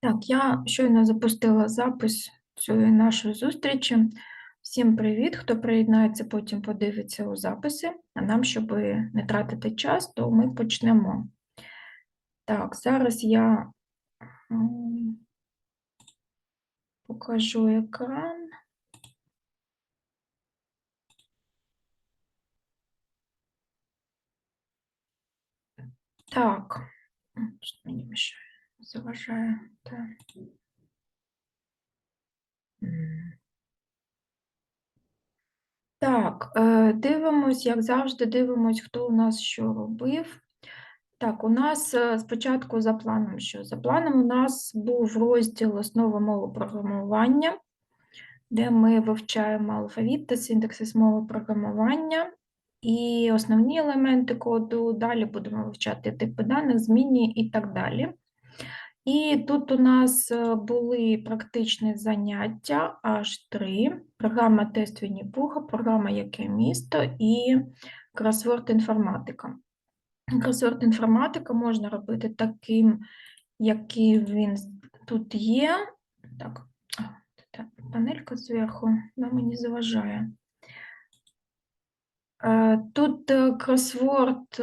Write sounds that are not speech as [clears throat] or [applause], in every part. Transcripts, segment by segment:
Так, я щойно запустила запис цієї нашої зустрічі. Всім привіт! Хто приєднається, потім подивиться у записи. А нам, щоб не тратити час, то ми почнемо. Так, зараз я покажу екран. Так, мені мішає, заважає. Так. Так, е, дивимось, як завжди, дивимось, хто у нас що робив. Так, у нас е, спочатку за планом що? За планом у нас був розділ основи мови програмування, де ми вивчаємо алфавіт та синтаксис мови програмування і основні елементи коду. Далі будемо вивчати типи даних, змінні і так далі. І тут у нас е, були практичні заняття, аж три. Програма тест Вінні-Пуха, програма Яке місто і кросворд інформатика. Кросворд інформатика можна робити таким, який він тут є. Так, панелька зверху вона мені заважає. Е, Тут е, кросворд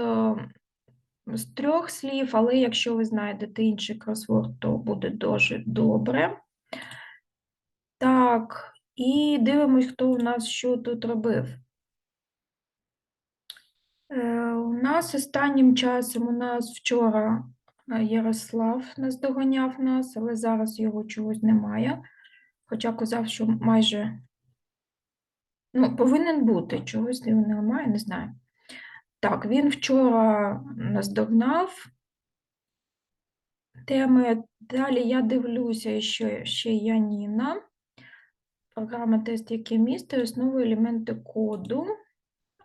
з трьох слів, але якщо ви знайдете інший кросворд, то буде дуже добре. Так, і дивимось, хто у нас що тут робив. Е, У нас останнім часом, у нас вчора е, Ярослав наздоганяв нас, але зараз його чогось немає. Хоча казав, що майже ну, повинен бути, чогось його немає, не знаю. Так, він вчора наздогнав теми. Далі я дивлюся, що ще Яніна. Програма тест, яке місто, і основи елементи коду.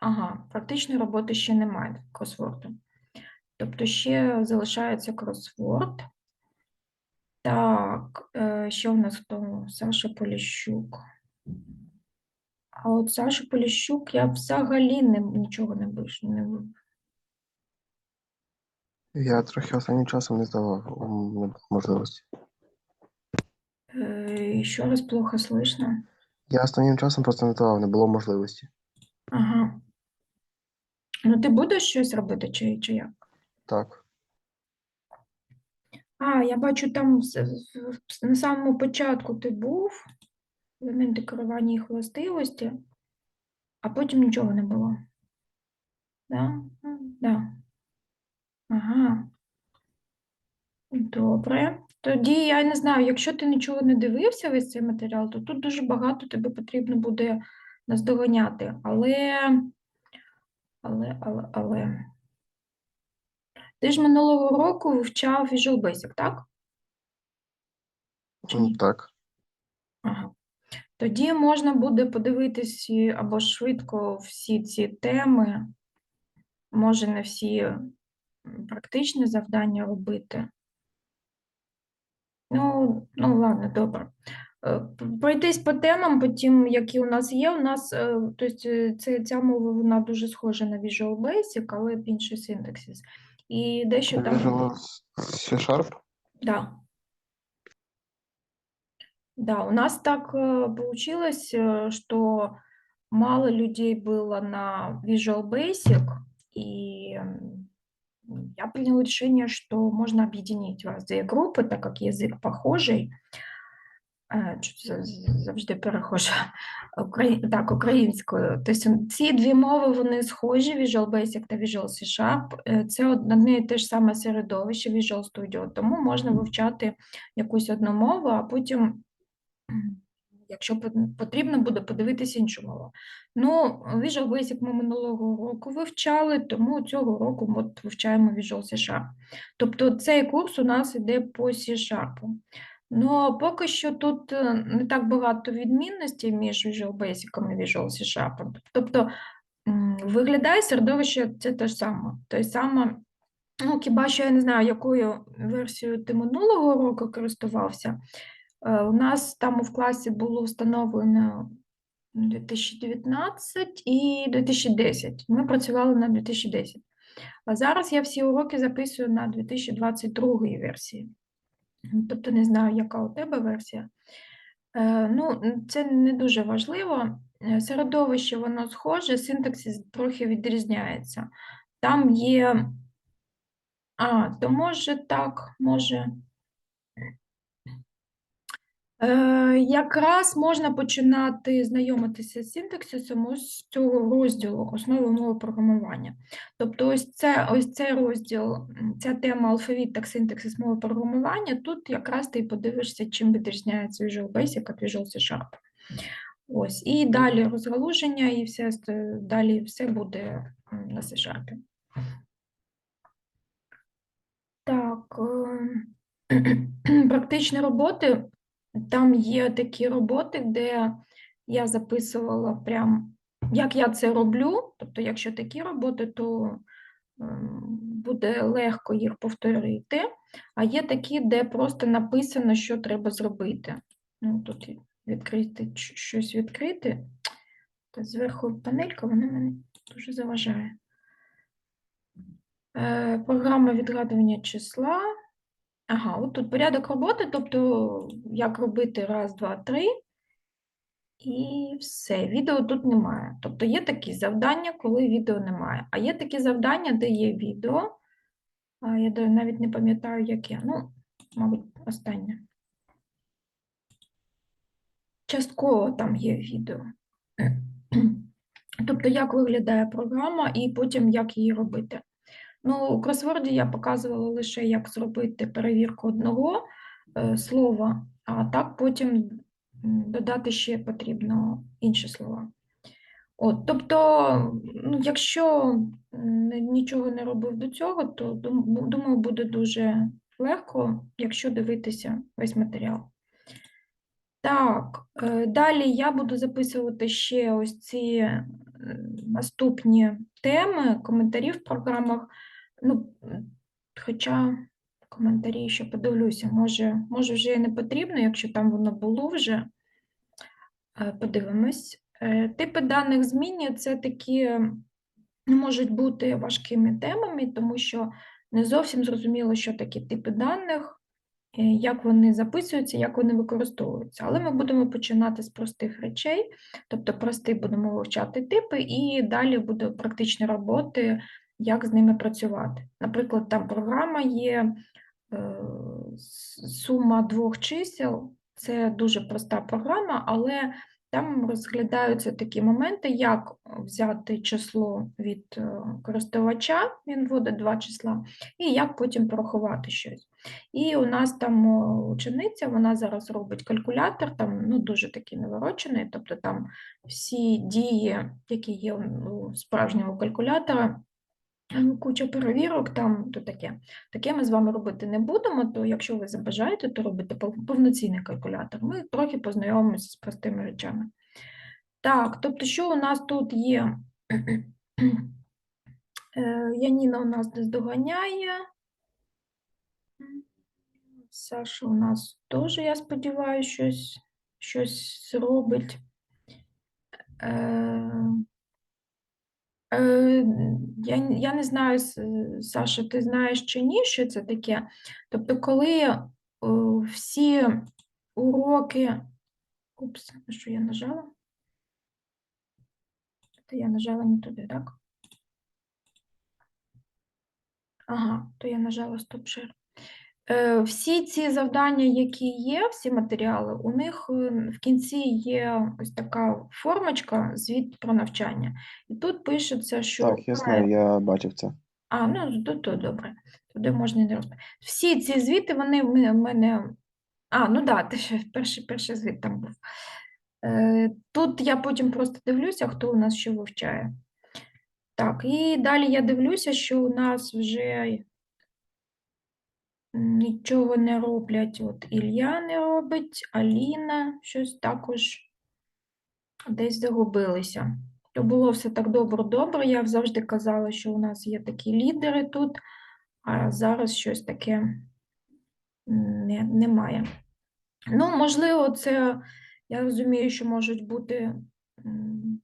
Ага, практичної роботи ще немає кросворду. Тобто ще залишається кросворд. Так, е, що в нас хто? Саша Поліщук. А от Саша Поліщук я взагалі не, нічого не пишу. Не... Я трохи останнім часом не здавав м, не було можливості. Е, ще раз плохо слышно. Я останнім часом просто не давав, не було можливості. Ага. Ну, ти будеш щось робити, чи, чи як? Так. А, я бачу, там з- з- з- на самому початку ти був, елементи керування їх властивості, а потім нічого не було. Да? Да. Ага. Добре. Тоді я не знаю, якщо ти нічого не дивився весь цей матеріал, то тут дуже багато тобі потрібно буде наздоганяти. Але, але, але, але. Ти ж минулого року вивчав Visual Basic, так? Чи ні? Так. Ага. Тоді можна буде подивитись або швидко всі ці теми, може не всі практичні завдання робити. Ну, ну ладно, добре. Е, Пройтись по темам, потім, які у нас є. У нас е, тобто, е, це, ця мова вона дуже схожа на Visual Basic, але інший синтаксис. І дещо там. Visual C-Sharp? Да. Да, у нас так э, получилось, э, что мало людей было на Visual Basic, и м, я приняла решение, что можно объединить вас две группы, так как язык похожий. Е, чуть за- за- завжди перехожа [laughs] Украї... так, українською. Тобто ці дві мови вони схожі, Visual Basic та Visual C Sharp. Е, Це одне і те ж саме середовище Visual Studio, тому можна вивчати якусь одну мову, а потім, м, якщо потрібно буде, подивитися іншу мову. Ну, Visual Basic ми минулого року вивчали, тому цього року ми вивчаємо Visual C Sharp. Тобто цей курс у нас іде по C Sharp. Ну, поки що тут е, не так багато відмінностей між Visual Basic і Visual C Sharp. Тобто виглядає середовище це те ж саме. Той саме, ну, хіба що я не знаю, якою версією ти минулого року користувався. Е, У нас там в класі було встановлено 2019 і 2010. Ми працювали на 2010. А зараз я всі уроки записую на 2022 версії. Тобто не знаю, яка у тебе версія. Е, Ну, це не дуже важливо. Середовище воно схоже, синтаксис трохи відрізняється. Там є. А, то може так, може. Е, якраз можна починати знайомитися з синтаксисом з цього розділу основи мови програмування. Тобто, ось це ось цей розділ, ця тема алфавіт та синтаксис мови програмування. Тут якраз ти подивишся, чим відрізняється Visual Basic від Visual C Sharp. Ось, і далі розгалуження, і все далі все буде на C Sharp. Так, е, [clears throat] практичні роботи. Там є такі роботи, де я записувала прям, як я це роблю. Тобто, якщо такі роботи, то ем, буде легко їх повторити. А є такі, де просто написано, що треба зробити. Ну, тут відкрити щось відкрити. Та зверху панелька, вона мене дуже заважає. Е, Програма відгадування числа. Ага, от тут порядок роботи, тобто як робити раз, два, три. І все, відео тут немає. Тобто є такі завдання, коли відео немає. А є такі завдання, де є відео. Я навіть не пам'ятаю, яке. Ну, мабуть, останнє. Частково там є відео. Тобто, як виглядає програма, і потім як її робити. Ну, у кросворді я показувала лише, як зробити перевірку одного е, слова, а так потім додати ще потрібно інші слова. От, тобто, ну, якщо нічого не робив до цього, то думаю, буде дуже легко, якщо дивитися весь матеріал. Так, е, далі я буду записувати ще ось ці наступні теми, коментарі в програмах. Ну, хоча коментарі ще подивлюся, може, може вже і не потрібно, якщо там воно було вже. Е, Подивимось. Е, Типи даних змінні це такі ну, можуть бути важкими темами, тому що не зовсім зрозуміло, що такі типи даних, е, як вони записуються, як вони використовуються. Але ми будемо починати з простих речей, тобто прості будемо вивчати типи, і далі буде практичні роботи, як з ними працювати. Наприклад, там програма є е, сума двох чисел, це дуже проста програма, але там розглядаються такі моменти, як взяти число від е, користувача, він вводить два числа, і як потім порахувати щось. І у нас там учениця, вона зараз робить калькулятор, там ну, дуже такий наворочений, тобто там всі дії, які є у справжнього калькулятора, куча перевірок, там то таке. Таке ми з вами робити не будемо, то якщо ви забажаєте, то робити пов- повноцінний калькулятор. Ми трохи познайомимося з простими речами. Так, тобто, що у нас тут є? [clears throat] Е, Яніна у нас доганяє. Саша у нас теж, я сподіваюся, щось, щось зробить. Е, я, я не знаю, Саша, ти знаєш чи ні, що це таке? Тобто, коли е, всі уроки. Упс, що я нажала? То я нажала не туди, так? Ага, то я нажала. Е, Всі ці завдання, які є, всі матеріали, у них е, в кінці є ось така формочка, звіт про навчання. І тут пишеться, що Так, я знаю, я бачив це. А, ну то, то добре. Туди можна і не розповідати. Всі ці звіти, вони в мене- А, ну так, да, ще перший, перший звіт там був. Е, Тут я потім просто дивлюся, хто у нас що вивчає. Так, і далі я дивлюся, що у нас вже нічого не роблять. От Ілля не робить, Аліна щось також десь загубилися. То було все так добре-добре. Я завжди казала, що у нас є такі лідери тут, а зараз щось таке не, немає. Ну, можливо, це я розумію, що можуть бути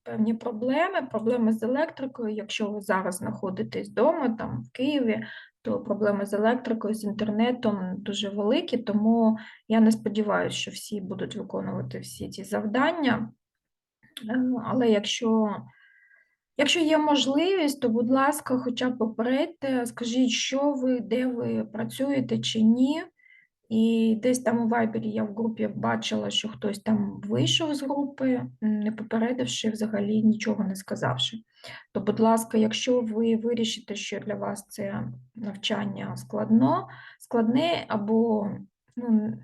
певні проблеми, проблеми з електрикою. Якщо ви зараз знаходитесь вдома, там в Києві, то проблеми з електрикою, з інтернетом дуже великі, тому я не сподіваюся, що всі будуть виконувати всі ці завдання. Е, Але якщо, якщо є можливість, то, будь ласка, хоча б попередьте, скажіть, що ви, де ви працюєте чи ні. І десь там у Вайбері я в групі бачила, що хтось там вийшов з групи, не попередивши, взагалі нічого не сказавши. То, будь ласка, якщо ви вирішите, що для вас це навчання складно, складне або, ну,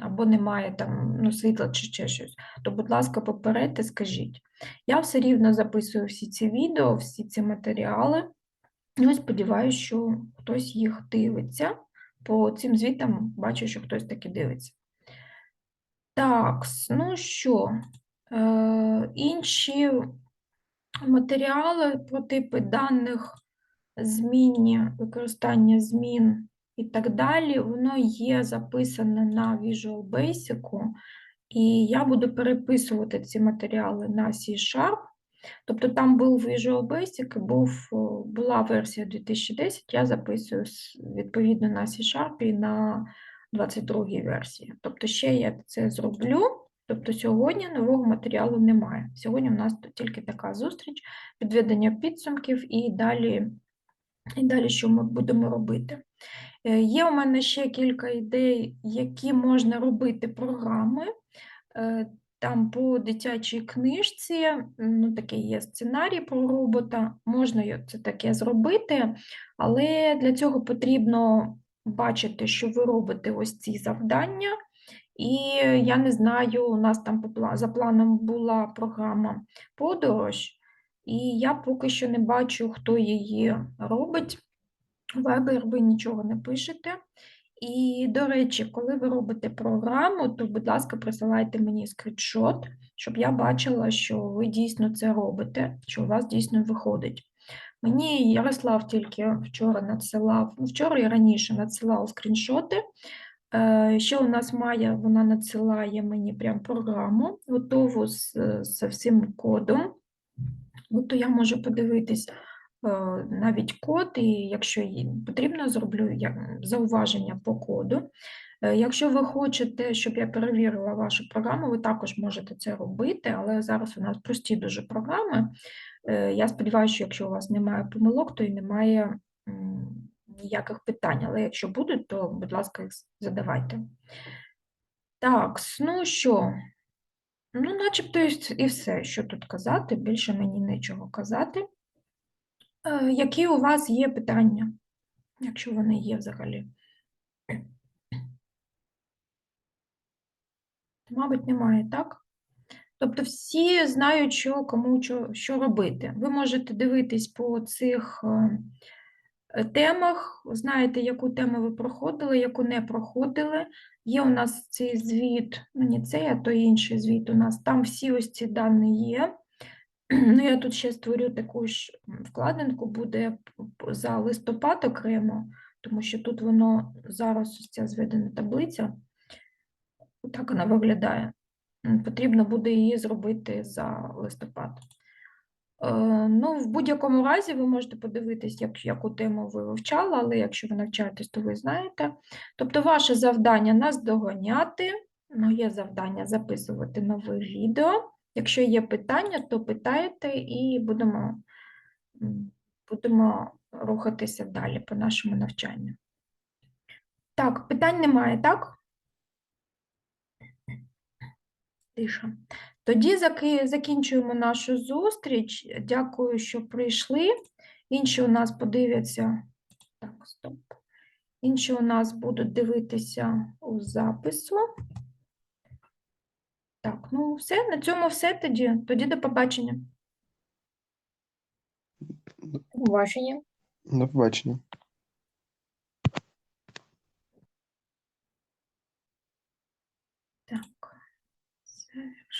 або немає там ну, світла чи ще щось, то, будь ласка, попередьте, скажіть. Я все рівно записую всі ці відео, всі ці матеріали. Ну, і сподіваюся, що хтось їх дивиться. По цим звітам бачу, що хтось таки дивиться. Так, ну що, е, інші матеріали про типи даних, змінні, використання змін і так далі, воно є записане на Visual Basic, і я буду переписувати ці матеріали на C-Sharp. Тобто там був Visual Basic, був, була версія 2010, я записую відповідно на C-Sharp і на 22-й версії. Тобто ще я це зроблю. Тобто сьогодні нового матеріалу немає. Сьогодні у нас тільки така зустріч, підведення підсумків і далі, і далі що ми будемо робити. Е, Є у мене ще кілька ідей, які можна робити програми. Там по дитячій книжці, ну, такий є сценарій про робота, можна це таке зробити, але для цього потрібно бачити, що ви робите ось ці завдання. І я не знаю, у нас там за планом була програма подорож, і я поки що не бачу, хто її робить. Вебер ви нічого не пишете. І, до речі, коли ви робите програму, то, будь ласка, присилайте мені скріншот, щоб я бачила, що ви дійсно це робите, що у вас дійсно виходить. Мені Ярослав тільки вчора надсилав, ну, вчора і раніше надсилав скріншоти. Е, Ще у нас Майя, вона надсилає мені прям програму, готову з, з всім кодом. От то я можу подивитись навіть код, і якщо їй потрібно, зроблю зауваження по коду. Е, Якщо ви хочете, щоб я перевірила вашу програму, ви також можете це робити, але зараз у нас прості дуже програми. Е, Я сподіваюся, що якщо у вас немає помилок, то і немає ніяких питань. Але якщо будуть, то, будь ласка, їх задавайте. Так, ну що? Ну, начебто і все, що тут казати, більше мені нічого казати. Е, Які у вас є питання, якщо вони є взагалі? Мабуть, немає, так? Тобто всі знають, що кому що, що робити. Ви можете дивитись по цих е, темах, знаєте, яку тему ви проходили, яку не проходили. Є у нас цей звіт, ну не цей, а то інший звіт у нас. Там всі ось ці дані є. Ну, я тут ще створю таку ж вкладинку, буде за листопад окремо, тому що тут воно зараз ось ця зведена таблиця. Так вона виглядає. Потрібно буде її зробити за листопад. Е, Ну, в будь-якому разі ви можете подивитись, як, яку тему ви вивчали, але якщо ви навчаєтесь, то ви знаєте. Тобто, ваше завдання наздоганяти, моє завдання записувати нове відео. Якщо є питання, то питайте і будемо, будемо рухатися далі по нашому навчанню. Так, питань немає, так? Тиша. Тоді закінчуємо нашу зустріч. Дякую, що прийшли. Інші у нас подивляться. Так, стоп. Інші у нас будуть дивитися у запису. Так, ну все, на цьому все тоді. Тоді до побачення. Побачення. До побачення.